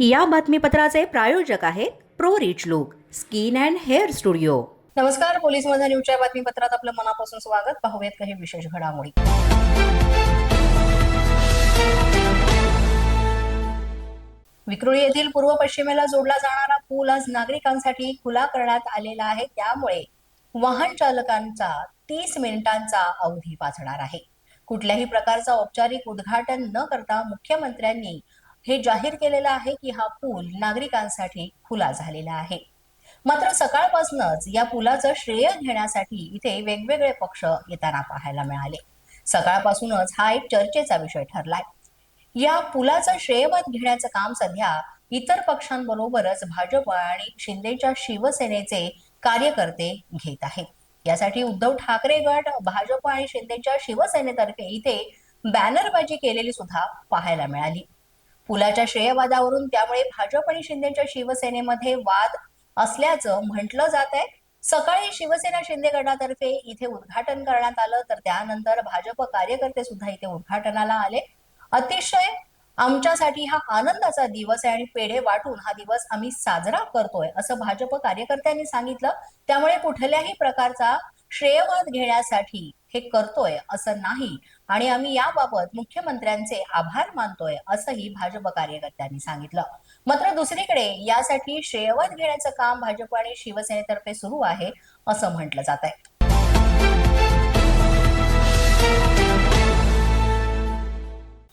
या बातमीपत्राचे प्रायोजक आहेत pro rich look skin and hair studio. नमस्कार पोलीस माझा न्यूजच्या बातमीपत्रात आपलं मनापासून स्वागत. पाहूयात काही विशेष घडामोडी. विक्रोळी येथील पूर्व पश्चिमेला जोडला जाणारा पूल आज नागरिकांसाठी खुला करण्यात आलेला आहे. त्यामुळे वाहन चालकांचा तीस मिनिटांचा अवधी वाचणार आहे. कुठल्याही प्रकारचा औपचारिक उद्घाटन न करता मुख्यमंत्र्यांनी हे जाहीर केलेलं आहे की हा पूल नागरिकांसाठी खुला झालेला आहे. मात्र सकाळपासूनच या पुलाचं श्रेय घेण्यासाठी इथे वेगवेगळे पक्ष येताना पाहायला मिळाले. सकाळपासूनच हा एक चर्चेचा विषय ठरलाय. या पुलाचं श्रेयवत घेण्याचं काम सध्या इतर पक्षांबरोबरच भाजप आणि शिंदेच्या शिवसेनेचे कार्यकर्ते घेत आहेत. यासाठी उद्धव ठाकरे गट भाजप आणि शिंदेच्या शिवसेनेतर्फे इथे बॅनरबाजी केलेली सुद्धा पाहायला मिळाली. पुलाच्या श्रेयवादावरून त्यामुळे भाजप आणि शिंदेच्या शिवसेनेमध्ये वाद असल्याचं म्हटलं जात आहे. सकाळी शिवसेना शिंदे गटातर्फे इथे उद्घाटन करण्यात आलं तर त्यानंतर भाजप कार्यकर्ते सुद्धा इथे उद्घाटनाला आले. अतिशय आमच्यासाठी हा आनंदाचा दिवस आहे आणि पेढे वाटून हा दिवस आम्ही साजरा करतोय असं भाजप कार्यकर्त्यांनी सांगितलं. त्यामुळे कुठल्याही प्रकारचा श्रेयवाद घेण्यासाठी हे करतोय असं नाही. आणि आम्ही याबाबत मुख्यमंत्र्यांचे आभार मानतोय असंही भाजप कार्यकर्त्यांनी सांगितलं. मात्र दुसरीकडे यासाठी श्रेयवत घेण्याचं काम भाजप आणि शिवसेनेतर्फे सुरू आहे असं म्हटलं जात आहे.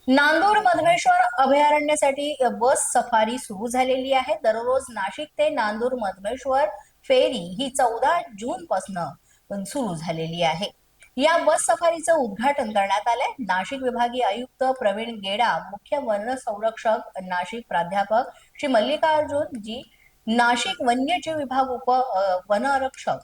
नांदूर मधमेश्वर अभयारण्यासाठी बस सफारी सुरू झालेली आहे. दररोज नाशिक ते नांदूर मधमेश्वर फेरी ही चौदा जून पासून सुरू झालेली आहे. या बस सफारीचं उद्घाटन करण्यात आलंय. नाशिक विभागीय आयुक्त प्रवीण गेडा मुख्य वन संरक्षक नाशिक प्राध्यापक श्री मल्लिकार्जुन जी नाशिक वन्यजीव विभाग उप वन वनरक्षक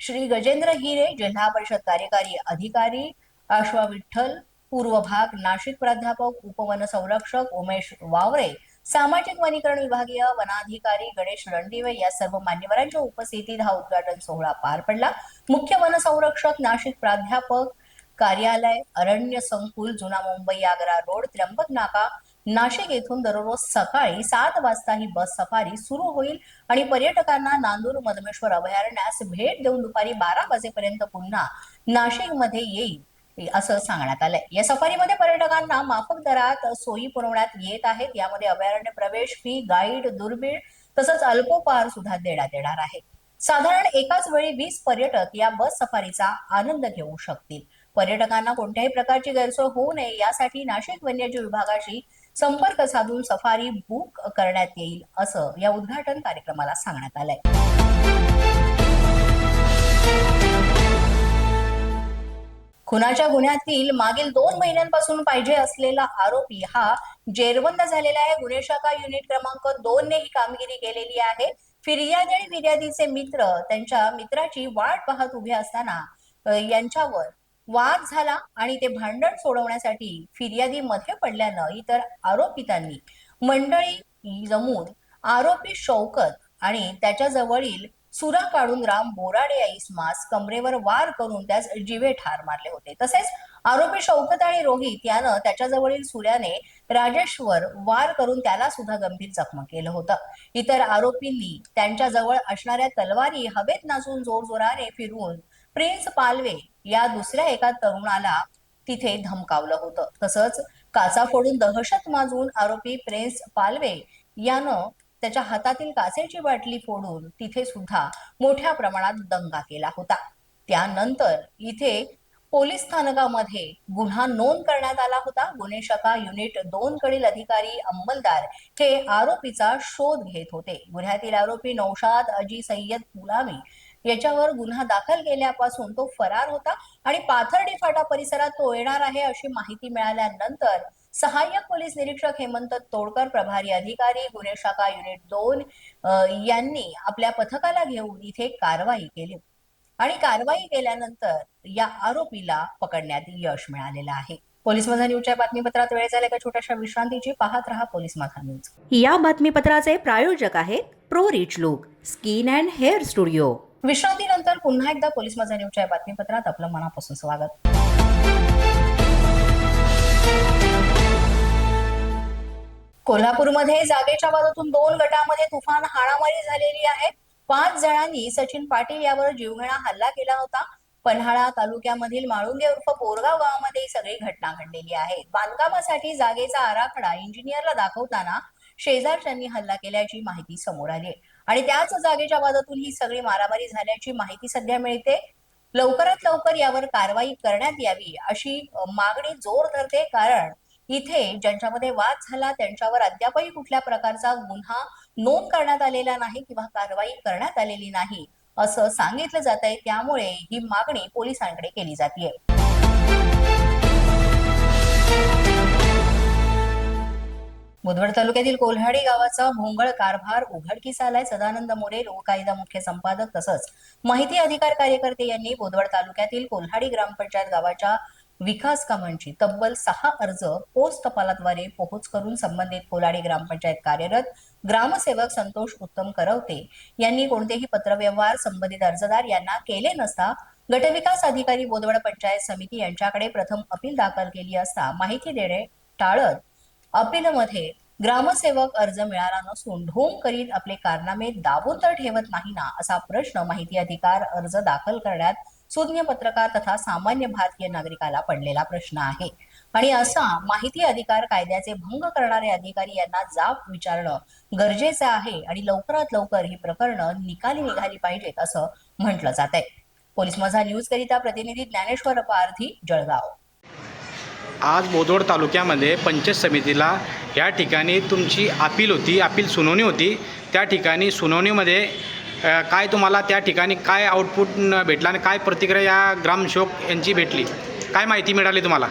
श्री गजेंद्र हिरे जिल्हा परिषद कार्यकारी अधिकारी आश्वा विठ्ठल पूर्व भाग नाशिक प्राध्यापक उपवन संरक्षक उमेश वावरे सामाजिक वनीकरण विभागीय वनाधिकारी गणेश रणदिवे या सर्व मान्यवरांच्या उपस्थितीत हा उद्घाटन सोहळा पार पडला. मुख्य वनसंरक्षक नाशिक प्राध्यापक कार्यालय अरण्य संकुल जुना मुंबई आग्रा रोड त्र्यंबक नाका नाशिक येथून दररोज सकाळी सात वाजता ही बस सफारी सुरू होईल आणि पर्यटकांना नांदूर मधमेश्वर अभयारण्यास भेट देऊन दुपारी बारा वाजेपर्यंत पुन्हा नाशिकमध्ये येईल. असं सांगण्यात आलंय. या सफारीमध्ये पर्यटकांना माफक दरात सोयी पुरवण्यात येत आहेत. यामध्ये अभयारण्य प्रवेश फी गाईड दुर्बीळ तसंच अल्पोपहार सुद्धा देण्यात येणार आहे. साधारण एकाच वेळी वीस पर्यटक या बस सफारीचा आनंद घेऊ शकतील. पर्यटकांना कोणत्याही प्रकारची गैरसोय होऊ नये यासाठी नाशिक वन्यजीव विभागाशी संपर्क साधून सफारी बुक करण्यात येईल असं या उद्घाटन कार्यक्रमाला सांगण्यात आलंय. खुनाच्या गुन्ह्यातील मागील दोन महिन्यांपासून पाहिजे असलेला आरोपी हा जेरबंद झालेला आहे. गुन्हे शाखा युनिट क्रमांक दोन ने ही कामगिरी केलेली आहे. फिर्यादी आणि फिर्यादीचे मित्र त्यांच्या मित्राची वाट पाहत उभे असताना यांच्यावर वाद झाला आणि ते भांडण सोडवण्यासाठी फिर्यादी मध्ये पडल्यानं इतर आरोपितांनी मंडळी जमून आरोपी शौकत आणि त्याच्या जवळील सुरा काढून राम बोराडे या मास कमरेवर वार करून त्यास जीवे ठार मारले होते. तसेच आरोपी शौकत आणि रोहित यानं त्याच्याजवळील सूर्याने राजेशवर वार करून त्याला सुद्धा गंभीर जखम केलं होतं. इतर आरोपींनी त्यांच्या जवळ असणाऱ्या तलवारी हवेत नाचून जोरजोराने फिरवून प्रिन्स पालवे या दुसऱ्या एका तरुणाला तिथे धमकावलं होतं. तसंच काचा फोडून दहशत माजून आरोपी प्रिन्स पालवे यानं त्याच्या हातातील काचेची बाटली फोडून तिथे सुद्धा मोठ्या प्रमाणात दंगा केला होता. त्यानंतर इथे पोलीस स्थानकामध्ये गुन्हा नोंद करण्यात आला होता. गुन्हे शाखा युनिट दोन कडील अधिकारी अंमलदार हे आरोपीचा शोध घेत होते. गुन्ह्यातील आरोपी नौशाद अजी सय्यद पुलामी याच्यावर गुन्हा दाखल केल्यापासून तो फरार होता आणि पाथर्डी फाटा परिसरात तो येणार आहे अशी माहिती मिळाल्यानंतर सहाय्यक पोलीस निरीक्षक हेमंत तोडकर प्रभारी अधिकारी गुन्हे शाखा युनिट दोन यांनी आपल्या पथकाला घेऊन इथे कारवाई केली. आणि कारवाई केल्यानंतर या आरोपीला पकडण्यात यश मिळालेलं आहे. पोलीस माझा न्यूजच्या बातमीपत्रात वेळ झाला एका छोट्याशा विश्रांतीची पाहत रहा पोलीस माझा न्यूज. या बातमीपत्राचे प्रायोजक आहेत pro rich look skin and hair studio. विश्रांतीनंतर पुन्हा एकदा पोलीस माझा न्यूजच्या बातमीपत्रात आपलं मनापासून स्वागत. कोल्हापूरमध्ये जागेच्या बाजूतून दोन गटामध्ये तुफान हाणामारी झालेली आहे. पाच जणांनी सचिन पाटील यावर जीवघेणा हल्ला केला होता. पन्हाळा तालुक्यामधील माळुंगे उर्फ बोरगाव गावामध्ये ही सगळी घटना घडलेली आहे. बांधकामासाठी जागेचा आराखडा इंजिनियरला दाखवताना शेजारच्यांनी हल्ला केल्याची माहिती समोर आली आणि त्याच जागेच्या बाजूतून ही सगळी मारामारी झाल्याची माहिती सध्या मिळते. लवकरात लवकर यावर कारवाई करण्यात यावी अशी मागणी जोर धरते कारण इथे ज्यांच्यामध्ये वाद झाला त्यांच्यावर अद्यापही कुठल्या प्रकारचा गुन्हा नोंद करण्यात आलेला नाही किंवा कारवाई करण्यात आलेली नाही असं सांगितलं जात आहे त्यामुळे ही मागणी पोलिसांकडे केली जाते बुधवड तालुक्यातील कोल्हाडी गावाचा भोंगळ कारभार उघडकीस आलाय. सदानंद मोरे लोककायदा मुख्य संपादक तसंच माहिती अधिकार कार्यकर्ते यांनी बुधवड तालुक्यातील कोल्हाडी ग्रामपंचायत गावाच्या विकास कामांची तब्बल सहा अर्ज पोस्ट टपालाद्वारे पोहोच करून संबंधित कोलाडी ग्रामपंचायत कार्यरत ग्रामसेवक संतोष उत्तम करवते यांनी कोणतेही पत्रव्यवहार संबंधित अर्जदार यांना केले नसता गटविकास अधिकारी बोदवड पंचायत समिती यांच्याकडे प्रथम अपील दाखल केली असता माहिती देणे टाळत अपीलमध्ये ग्रामसेवक अर्ज मिळाला नसून ढोंग करीत आपले कारनामे दाबून तर ठेवत नाही ना असा प्रश्न माहिती अधिकार अर्ज दाखल करण्यात सुज्ञ पत्रकार तथा सामान्य भारतीय नागरिकाला पडलेला प्रश्न आहे. आणि असा माहिती अधिकार कायद्याचे भंग करणारे अधिकारी यांना जाब विचारणं गरजेचं आहे आणि लवकरात लवकर ही प्रकरणं निकाली निघाली पाहिजेत असं म्हटलं जात आहे पोलीस माझा न्यूज करिता प्रतिनिधी ज्ञानेश्वर पारधी जळगाव. आज बोदोड तालुक्यामध्ये पंचायत समितीला या ठिकाणी तुमची अपील होती अपील सुनावणी होती. त्या ठिकाणी सुनावणीमध्ये काय तुम्हाला त्या ठिकाणी काय आउटपुट भेटला आणि काय प्रतिक्रिया या ग्रामसेवक यांची भेटली? काय माहिती मिळाली तुम्हाला?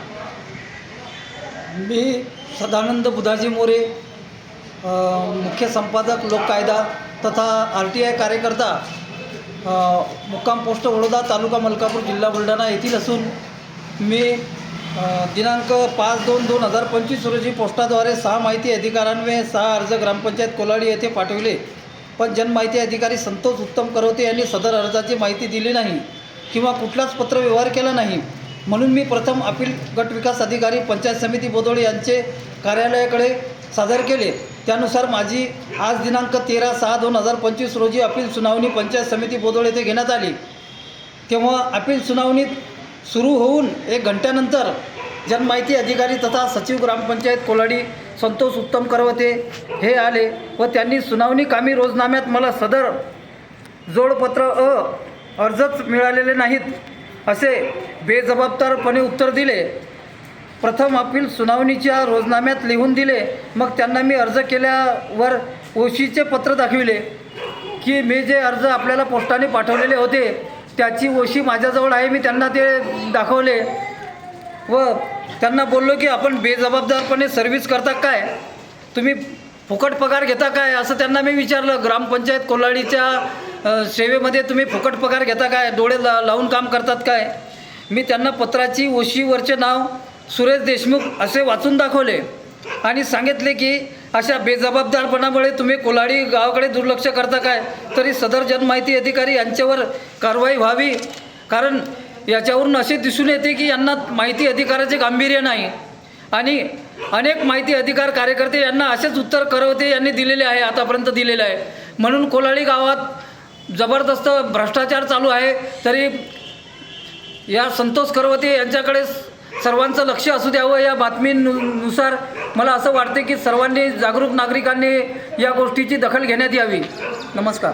मी सदानंद बुधाजी मोरे मुख्य संपादक लोककायदा तथा आर टी आय कार्यकर्ता मुक्काम पोस्ट वडोदा तालुका मलकापूर जिल्हा बुलढाणा येथील असून मी दिनांक पाच दोन दोन हजार पंचवीस रोजी पोस्टाद्वारे सहा माहिती अधिकाऱ्यांवे सहा अर्ज ग्रामपंचायत कोलाडी येथे पाठविले. पण जनमाहिती अधिकारी संतोष उत्तम करवते यांनी सदर अर्जाची माहिती दिली नाही किंवा कुठलाच पत्रव्यवहार केला नाही. म्हणून मी प्रथम अपील गट विकास अधिकारी पंचायत समिती बोदोळे यांचे कार्यालयाकडे सादर केले. त्यानुसार माझी आज दिनांक तेरा सहा दोन हजार पंचवीस रोजी अपील सुनावणी पंचायत समिती बोदोड येथे घेण्यात आली. तेव्हा अपील सुनावणीत सुरू होऊन एक घंट्यानंतर जनमाहिती अधिकारी तथा सचिव ग्रामपंचायत कोलाडी संतोष उत्तम करवते. हे आले व त्यांनी सुनावणी कामी रोजनाम्यात मला सदर जोडपत्र अ अर्जच मिळालेले नाहीत. असे बेजबाबदारपणे उत्तर दिले. प्रथम अपील सुनावणीच्या रोजनाम्यात लिहून दिले. मग त्यांना मी अर्ज केल्यावर ओशीचे पत्र दाखविले की मी जे अर्ज आपल्याला पोस्टाने पाठवलेले होते त्याची ओशी माझ्याजवळ आहे मी त्यांना ते दाखवले. व त्यांना बोललो की आपण बेजबाबदारपणे सर्व्हिस करता काय? तुम्ही फुकट पगार घेता काय? असं त्यांना मी विचारलं. ग्रामपंचायत कोल्हाडीच्या सेवेमध्ये तुम्ही फुकट पगार घेता काय? डोळे ला लावून काम करतात काय? मी त्यांना पत्राची ओशीवरचे नाव सुरेश देशमुख असे वाचून दाखवले आणि सांगितले की अशा बेजबाबदारपणामुळे तुम्ही कोल्हाडी गावाकडे दुर्लक्ष करता काय? तरी सदर जनमाहिती अधिकारी यांच्यावर कारवाई व्हावी. कारण याच्यावरून असे दिसून येते की यांना माहिती अधिकाराचे गांभीर्य नाही. आणि अनेक माहिती अधिकार कार्यकर्ते यांना असेच उत्तर करवते यांनी दिलेले आहे आतापर्यंत दिलेले आहे. म्हणून कोलाळी गावात जबरदस्त भ्रष्टाचार चालू आहे. तरी या संतोष करवते यांच्याकडे सर्वांचं लक्ष असू द्यावं या बातमीनुसार मला असं वाटते की सर्वांनी जागरूक नागरिकांनी या गोष्टीची दखल घेण्यात यावी. नमस्कार.